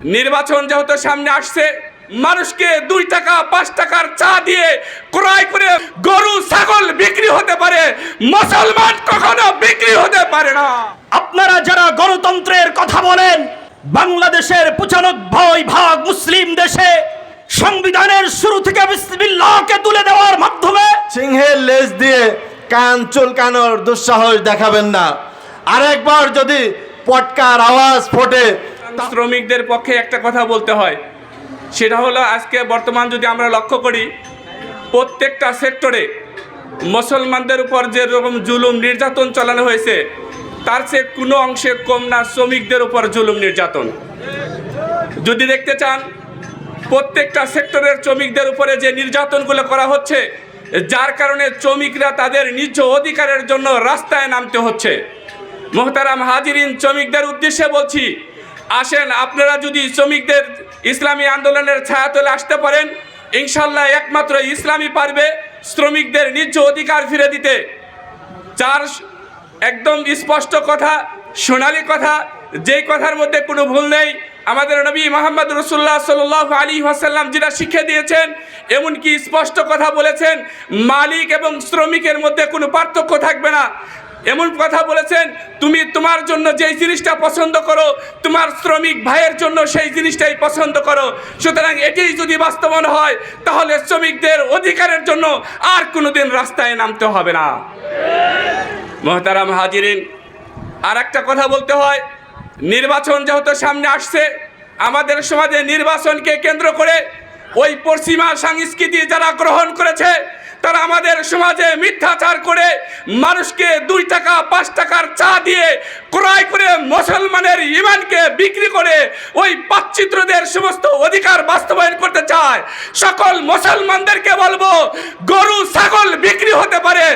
নির্বাচন যেহেতু সামনে আসছে মানুষকে দুই টাকা পাঁচ টাকার চা দিয়ে ক্রয় করে গরু ছাগল বিক্রি হতে পারে। মুসলমান কখনো বিক্রি হতে পারে না। আপনারা যারা গণতন্ত্রের কথা বলেন বাংলাদেশের পঁচানব্বই ভাগ মুসলিম দেশে সংবিধানের শুরু থেকে বিসমিল্লাহকে তুলে দেওয়ার মাধ্যমে সিংহের লেজ দিয়ে কান চুলকানোর দুঃসাহস দেখাবেন না। আরেকবার যদি পটকার আওয়াজ ফোটে শ্রমিকদের পক্ষে একটা কথা বলতে হয়। সেটা হলো আজকে বর্তমান যদি আমরা লক্ষ্য করি, প্রত্যেকটা সেক্টরে মুসলমানদের উপর যেরকম জুলুম নির্যাতন চালানো হয়েছে, তার চেয়ে কোনো অংশে কম না শ্রমিকদের উপর জুলুম নির্যাতন। যদি দেখতে চান, প্রত্যেকটা সেক্টরের শ্রমিকদের উপরে যে নির্যাতনগুলো করা হচ্ছে, যার কারণে শ্রমিকরা তাদের নিজ অধিকারের জন্য রাস্তায় নামতে হচ্ছে। মোহতারাম হাজিরিন শ্রমিকদের উদ্দেশ্যে বলছি আসেন, আপনারা যদি শ্রমিকদের ইসলামী আন্দোলনের ছায়াতলে আসতে পারেন, ইনশাল্লাহ একমাত্র ইসলামী পারবে শ্রমিকদের নিজ অধিকার ফিরে দিতে। চার একদম স্পষ্ট কথা, সোনালি কথা, যেই কথার মধ্যে কোনো ভুল নেই আমাদের নবী মোহাম্মদ রসুল্লাহ সাল আলী ওয়াসাল্লাম যেটা শিখে দিয়েছেন, এমনকি স্পষ্ট কথা বলেছেন, মালিক এবং শ্রমিকের মধ্যে কোনো পার্থক্য থাকবে না। এমন কথা বলেছেন, তুমি তোমার জন্য যেই জিনিসটা পছন্দ করো, তোমার শ্রমিক ভাইয়ের জন্য সেই জিনিসটাই পছন্দ করো। সুতরাং এটিই যদি বাস্তবায়ন হয়, তাহলে শ্রমিকদের অধিকারের জন্য আর কোনোদিন রাস্তায় নামতে হবে না। মহতারাম হাজিরিন আর একটা কথা বলতে হয় নির্বাচন যেহেতু সামনে আসছে, আমাদের সমাজে নির্বাচনকে কেন্দ্র করে ওই পশ্চিমা সংস্কৃতি যারা গ্রহণ করেছে, তারা আমাদের সমাজে মিথ্যাচার করে মানুষকে দুই টাকা, পাঁচ টাকার চা দিয়ে ক্রয় করে মুসলমানের ইমানকে বিক্রি করে ওই পাচ্চিত্রদের সমস্ত অধিকার বাস্তবায়ন করতে চায়। সকল মুসলমানদেরকে বলব, গরু, ছাগল বিক্রি হতে পারে,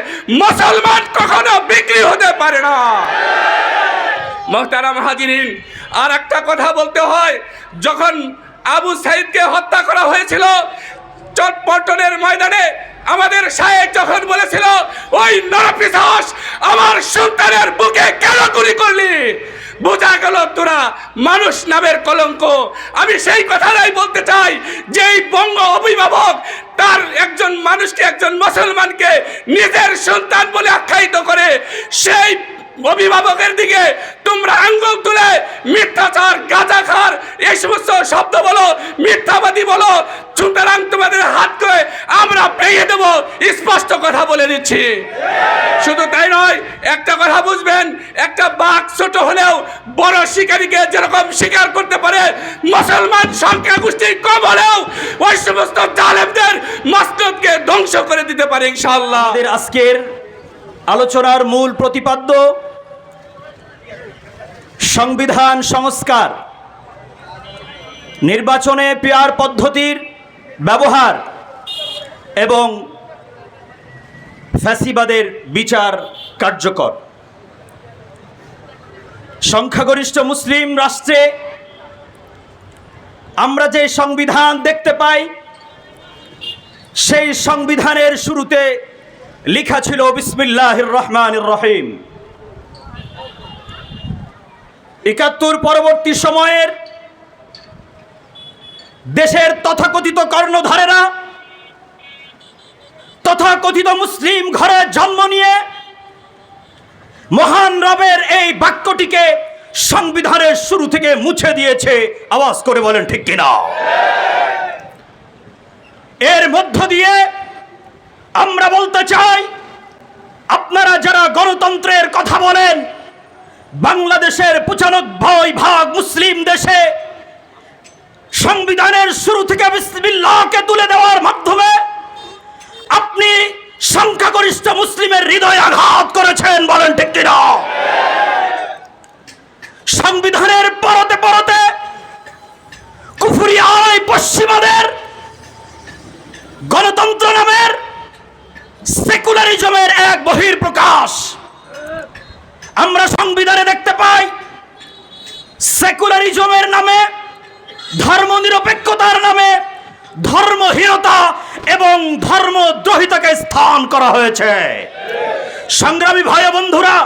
মুসলমান কখনো বিক্রি হতে পারে না। মোহতারাম হাজিরিন আর একটা কথা বলতে হয়, যখন আবু সাইদকে হত্যা করা হয়েছিল, চটপটনের ময়দানে আমাদের সাহেব যখন বলেছিল, ওই নরপিসাস আমার সন্তানের বুকে কেন গুলি করলি? বোঝা গেল, তোরা মানুষ নামের কলঙ্ক। আমি সেই কথাটাই বলতে চাই যে এই বঙ্গ অভিভাবক তার একজন মানুষকে, একজন মুসলমানকে নিজের সন্তান বলে আখ্যায়িত করে, সেই অভিভাবকের দিকে তোমরা আঙ্গুল তুলে মিথ্যাচার, গাঁজাখার, এই সমস্ত শব্দ বলো, মিথ্যাবাদী বলো, সুতরাং তোমাদের হাত করে আমরা ভেঙে দেবো, স্পষ্ট কথা বলে দিচ্ছি। শুধু তাই নয়, একটা কথা বুঝবেন, একটা বাঘ ছোট হলেও বড় শিকারীকে যেরকম শিকার করতে পারে, মুসলমান সংখ্যা গোষ্ঠী কম হলেও ওই সমস্ত জালেমদের মস্তদকে ধ্বংস করে দিতে পারে, ইনশাআল্লাহ। আমাদের আজকের আলোচনার মূল প্রতিপাদ্য, সংবিধান সংস্কার। নির্বাচনে পেয়ার পদ্ধতির ব্যবহার এবং ফ্যাসিবাদের বিচার কার্যকর। সংখ্যাগরিষ্ঠ মুসলিম রাষ্ট্রে আমরা যে সংবিধান দেখতে পাই, সেই সংবিধানের শুরুতে লেখা ছিল বিসমিল্লাহির রহমানির রহিম। একাত্তর পরবর্তী সময়ের দেশের তথাকথিত কর্ণধারেরা, তথাকথিত মুসলিম ঘরে জন্ম নিয়ে মহান রবের এই বাক্যটিকে সংবিধানের শুরু থেকে মুছে দিয়েছে। আওয়াজ করে বলেন ঠিক কিনা? এর মধ্য দিয়ে আমরা বলতে চাই, আপনারা যারা গণতন্ত্রের কথা বলেন, বাংলাদেশের পঁচানব্বই ভাগ মুসলিম দেশে সংবিধানের শুরু থেকে বিসমিল্লাহকে তুলে দেওয়ার মাধ্যমে আপনি সংখ্যাগরিষ্ঠ মুসলিমের হৃদয়ে আঘাত করেছেন, বলেন ঠিক কিনা? সংবিধানের পরতে পরতে কুফুরিয়ায় পশ্চিমাদের গণতন্ত্র নামের সেকুলারিজমের এক বহির প্রকাশ। আমরা সংবিধানে দেখতে পাই সেকুলারিজমের নামে, ধর্মনিরপেক্ষতার নামে, ধর্মহীনতা এবং ধর্মদ্রোহিতাকে স্থান করা হয়েছে। সংগ্রামী ভাই বন্ধুরা,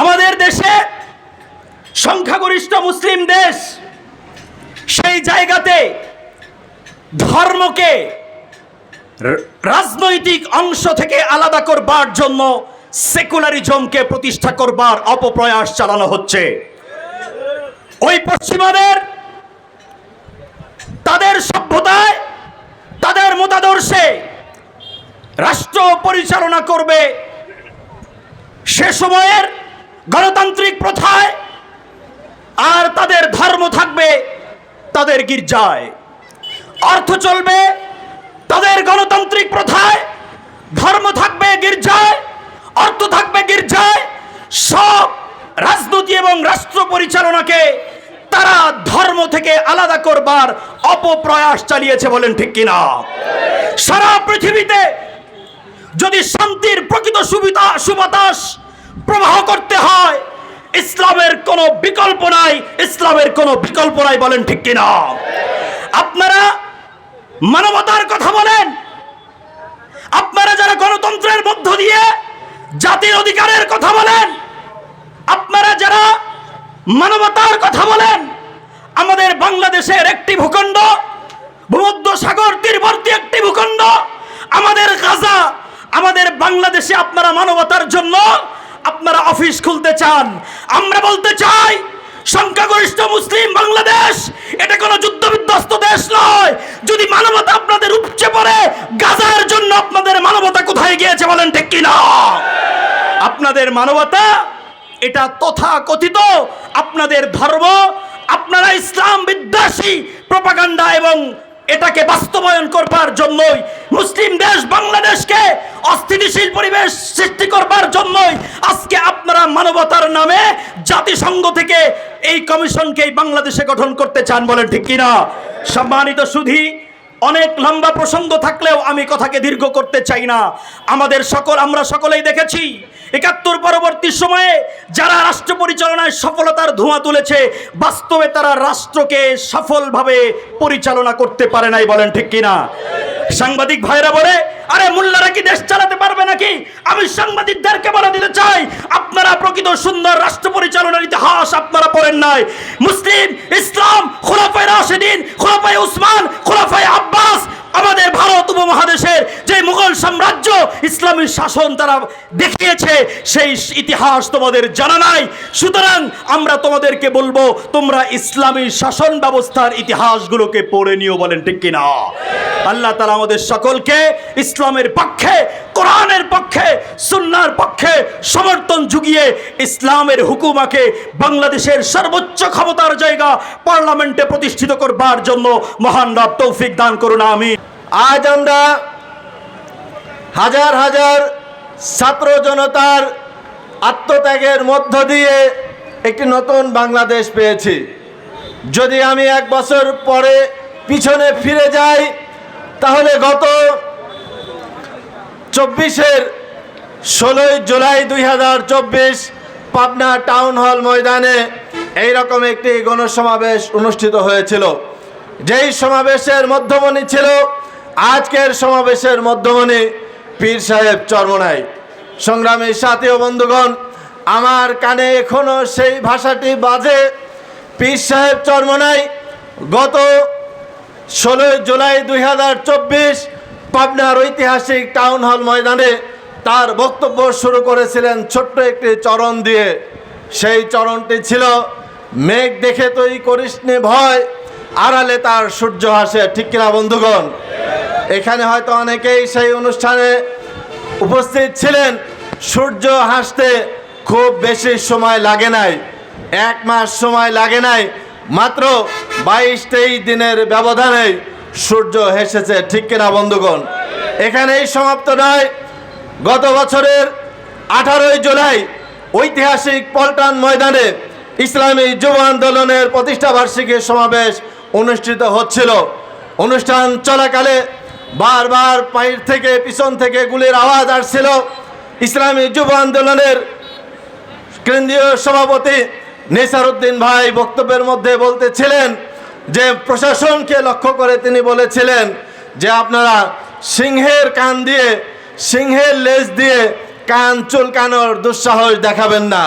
আমাদের দেশে সংখ্যাগরিষ্ঠ মুসলিম দেশ, সেই জায়গাতে ধর্মকে রাজনৈতিক অংশ থেকে আলাদা করবার জন্য সেকুলারিজমকে প্রতিষ্ঠা করবার অপপ্রয়াস চালানো হচ্ছে। ওই পশ্চিমাদের তাদের সভ্যতায়, তাদের মতাদর্শে রাষ্ট্র পরিচালনা করবে সে সময়ের গণতান্ত্রিক প্রথায়, আর তাদের ধর্ম থাকবে তাদের গির্জায়। অর্থ চলবে তাদের গণতান্ত্রিক প্রথায় ধর্ম থাকবে গির্জায়, অর্থ থাকবে গির্জায়, সব রাজনীতি এবং রাষ্ট্র পরিচালনাকে তারা ধর্ম থেকে আলাদা করবার অপপ্রয়াস চালিয়েছে বলেন ঠিক কিনা? সারা পৃথিবীতে যদি শান্তির প্রকৃত সুবিধা সুবাতাস প্রবাহ করতে হয়, ইসলামের কোনো বিকল্প নাই, ইসলামের কোনো বিকল্প নাই বলেন ঠিক কিনা? আপনারা মানবতার কথা বলেন। আপনারা যারা গণতন্ত্রের মধ্য দিয়ে জাতির অধিকারের কথা বলেন, আপনারা যারা মানবতার কথা বলেন, আমাদের বাংলাদেশের একটি ভূখণ্ড, ভূমধ্য সাগর তীরবর্তী একটি ভূখণ্ড, আমাদের গাজা, আমাদের বাংলাদেশে আপনারা মানবতার জন্য আপনারা অফিস খুলতে চান। আমরা বলতে চাই সংখ্যাগরিষ্ঠ মুসলিম বাংলাদেশ, এটা কোনো যুদ্ধ বিধ্বস্ত দেশ নয়। যদি মানবতা আপনাদের উপচে পড়ে, গাজার জন্য আপনাদের মানবতা কোথায় গিয়েছে বলেন ঠিক কিনা? আপনাদের মানবতা এটা তথা কথিত আপনাদের ধর্ম, আপনারা ইসলাম বিদ্বেষী, প্রপাগান্ডা এবং এটাকে বাস্তবায়ন করবার জন্যই, মুসলিম দেশ বাংলাদেশকে অস্থিতিশীল পরিবেশ সৃষ্টি করবার জন্যই আজকে আপনারা মানবতার নামে জাতিসংঘ থেকে এই কমিশনকে এই বাংলাদেশে গঠন করতে চান বলেন ঠিক কিনা? সম্মানিত সুধি, অনেক লম্বা প্রসঙ্গ থাকলেও আমি কথাকে দীর্ঘ করতে চাই না। আমাদের সকল, আমরা সকলেই দেখেছি একাত্তর পরবর্তী সময়ে যারা রাষ্ট্র পরিচালনায় সফলতার ধোঁয়া তুলেছে, বাস্তবে তারা রাষ্ট্রকে সফলভাবে পরিচালনা করতে পারে নাই বলেন ঠিক কিনা? সাংবাদিক ভাইরা বলে, আরে মোল্লারা কি দেশ চালাতে পারবে নাকি? আমি সাংবাদিকদেরকে বলে দিতে চাই, আপনারা প্রকৃত সুন্দর রাষ্ট্র পরিচালনার ইতিহাস আপনারা পড়েন নাই। মুসলিম, ইসলাম, খোলাফায় রাশেদিন, খোলাফায় উসমান, খোলাফায় আব্বাস আমাদের ভারত উপমহাদেশের যে মুঘল সাম্রাজ্য, ইসলামী শাসন তারা দেখিয়েছে, সেই ইতিহাস তোমাদের জানা নাই। সুতরাং আমরা তোমাদেরকে বলব, তোমরা ইসলামী শাসন ব্যবস্থার ইতিহাসগুলোকে পড়ে নিও বলেন ঠিক কিনা? আল্লাহ তালা আমাদের সকলকে ইসলামের পক্ষে কোরআনের পক্ষে, সুন্নার পক্ষে সমর্থন জুগিয়ে ইসলামের হুকুমাকে বাংলাদেশের সর্বোচ্চ ক্ষমতার জায়গা পার্লামেন্টে প্রতিষ্ঠিত করবার জন্য মহান রব তৌফিক দান করুন আমি আজ আমরা হাজার হাজার ছাত্র জনতার আত্মত্যাগের মধ্য দিয়ে একটি নতুন বাংলাদেশ পেয়েছি। যদি আমি এক বছর পরে পিছনে ফিরে যাই, তাহলে গত চব্বিশের ষোলোই জুলাই দুই হাজার চব্বিশ পাবনা টাউন হল ময়দানে এই রকম একটি গণসমাবেশ অনুষ্ঠিত হয়েছিল। যেই সমাবেশের মধ্যমণি ছিল, আজকের সমাবেশের মধ্যমণি পীর সাহেব চরমনাই। সংগ্রামী সাথী ও বন্ধুগণ, আমার কানে এখনও সেই ভাষাটি বাজে। পীর সাহেব চরমনাই গত ষোলোই জুলাই দুই হাজার চব্বিশ পাবনার ঐতিহাসিক টাউন হল ময়দানে তার বক্তব্য শুরু করেছিলেন ছোট্ট একটি চরণ দিয়ে। সেই চরণটি ছিল, মেঘ দেখে তুই করিস নে ভয়, আড়ালে তার সূর্য হাসে ঠিক কিনা বন্ধুগণ? এখানে হয়তো অনেকেই সেই অনুষ্ঠানে উপস্থিত ছিলেন। সূর্য হাসতে খুব বেশি সময় লাগে নাই, এক মাস সময় লাগে নাই, মাত্র বাইশ তেইশ দিনের ব্যবধানে সূর্য হেসেছে, ঠিক কিনা বন্ধুগণ? এখানেই সমাপ্ত নয়। গত বছরের আঠারোই জুলাই ঐতিহাসিক পল্টন ময়দানে ইসলামী যুব আন্দোলনের প্রতিষ্ঠাবার্ষিকী সমাবেশ অনুষ্ঠিত হচ্ছিল। অনুষ্ঠান চলাকালে বারবার পায়ের থেকে পিছন থেকে গুলির আওয়াজ আসছিল। ইসলামী যুব আন্দোলনের কেন্দ্রীয় সভাপতি নেসার উদ্দিন ভাই বক্তব্যের মধ্যে বলতেছিলেন যে প্রশাসনকে লক্ষ্য করে তিনি বলেছিলেন যে আপনারা সিংহের কান দিয়ে, সিংহের লেজ দিয়ে কান চুলকানোর দুঃসাহস দেখাবেন না।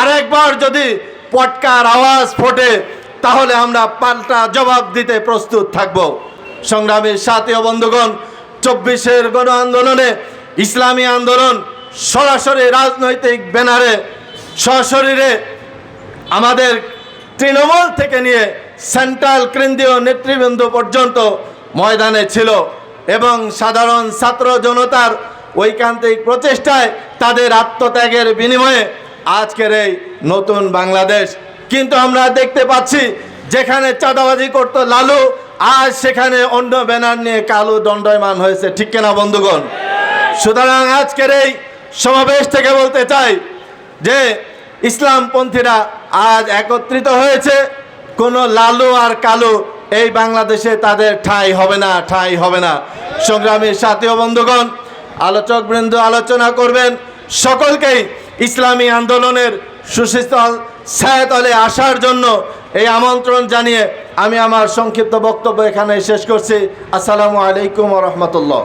আরেকবার যদি পটকার আওয়াজ ফোটে, তাহলে আমরা পাল্টা জবাব দিতে প্রস্তুত থাকব। সংগ্রামী সাথী ও বন্ধুগণ, চব্বিশের গণ আন্দোলনে ইসলামী আন্দোলন সরাসরি রাজনৈতিক ব্যানারে, সশরীরে আমাদের তৃণমূল থেকে নিয়ে সেন্ট্রাল কেন্দ্রীয় নেতৃবৃন্দ পর্যন্ত ময়দানে ছিল এবং সাধারণ ছাত্র জনতার ঐকান্তিক প্রচেষ্টায় তাদের আত্মত্যাগের বিনিময়ে আজকের এই নতুন বাংলাদেশ। কিন্তু আমরা দেখতে পাচ্ছি যেখানে চাঁদাবাজি করত লালু আজ সেখানে অন্য ব্যানার নিয়ে কালো দণ্ডয়মান হয়েছে। ঠিক কিনা, বন্ধুগণ? সুতরাং আজকের এই সমাবেশ থেকে বলতে চাই যে ইসলামপন্থীরা আজ একত্রিত হয়েছে। কোনো লালু আর কালো এই বাংলাদেশে তাদের ঠাঁই হবে না, ঠাঁই হবে না। সংগ্রামী সাথী ও বন্ধুগণ আলোচক বৃন্দ আলোচনা করবেন সকলকেই ইসলামী আন্দোলনের সুশীতল ছায়াতলে আসার জন্য এই আমন্ত্রণ জানিয়ে আমি আমার সংক্ষিপ্ত বক্তব্য এখানে শেষ করছি। আসসালামু আলাইকুম রহমতুল্লাহ।